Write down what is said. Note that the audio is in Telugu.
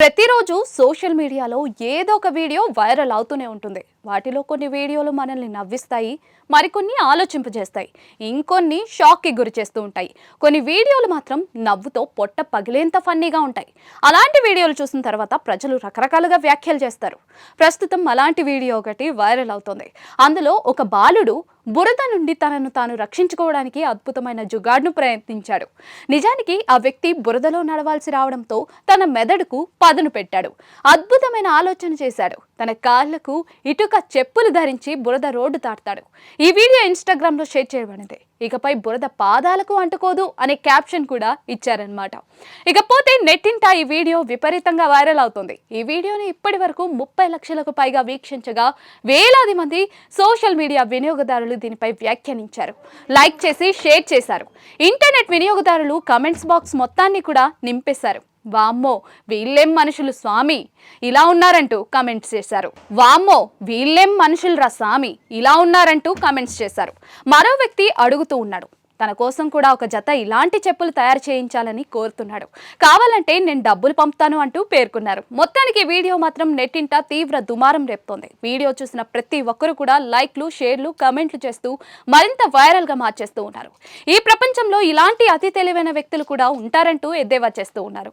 ప్రతిరోజు సోషల్ మీడియాలో ఏదో ఒక వీడియో వైరల్ అవుతూనే ఉంటుంది. వాటిలో కొన్ని వీడియోలు మనల్ని నవ్విస్తాయి మరికొన్ని ఆలోచింపజేస్తాయి ఇంకొన్ని షాక్కి గురి చేస్తూ ఉంటాయి. కొన్ని వీడియోలు మాత్రం నవ్వుతో పొట్ట పగిలేంత ఫన్నీగా ఉంటాయి. అలాంటి వీడియోలు చూసిన తర్వాత ప్రజలు రకరకాలుగా వ్యాఖ్యలు చేస్తారు. ప్రస్తుతం అలాంటి వీడియో ఒకటి వైరల్ అవుతుంది. అందులో ఒక బాలుడు బురద నుండి తనను తాను రక్షించుకోవడానికి అద్భుతమైన జుగాడ్ను ప్రయత్నించాడు. నిజానికి ఆ వ్యక్తి బురదలో నడవాల్సి రావడంతో తన మెదడుకు పదును పెట్టాడు. అద్భుతమైన ఆలోచన చేశాడు. తన కాళ్ళకు ఇటుక చెప్పులు ధరించి బురద రోడ్డు తాడతాడు ఈ వీడియో ఇన్స్టాగ్రామ్లో షేర్ చేయబడింది. ఇకపై బురద పాదాలకు అంటుకోదు అనే క్యాప్షన్ కూడా ఇచ్చారనమాట ఇకపోతే నెట్టింట ఈ వీడియో విపరీతంగా వైరల్ అవుతుంది. ఈ వీడియోని ఇప్పటి వరకు ముప్పై లక్షలకు పైగా వీక్షించగా వేలాది మంది సోషల్ మీడియా వినియోగదారులు దీనిపై వ్యాఖ్యానించారు. లైక్ చేసి షేర్ చేశారు. ఇంటర్నెట్ వినియోగదారులు కమెంట్స్ బాక్స్ మొత్తాన్ని కూడా నింపేశారు. వామ్మో వీళ్ళేం మనుషులు స్వామి? ఇలా ఉన్నారంటూ కమెంట్స్ చేశారు. వామ్మో వీళ్ళేం మనుషులు స్వామి? ఇలా ఉన్నారంటూ కమెంట్స్ చేశారు. మరో వ్యక్తి అడుగుతూ ఉన్నాడు. తన కోసం కూడా ఒక జత ఇలాంటి చెప్పులు తయారు చేయించాలని కోరుతున్నాడు. కావాలంటే నేను డబ్బులు పంపుతాను అంటూ పేర్కొన్నారు. మొత్తానికి వీడియో మాత్రం నెట్టింట తీవ్ర దుమారం రేపుతోంది. వీడియో చూసిన ప్రతి ఒక్కరు కూడా లైక్లు షేర్లు కమెంట్లు చేస్తూ మరింత వైరల్గా మార్చేస్తూ ఉన్నారు. ఈ ప్రపంచంలో ఇలాంటి అతి తెలివైన వ్యక్తులు కూడా ఉంటారంటూ ఎద్దేవా చేస్తూ ఉన్నారు.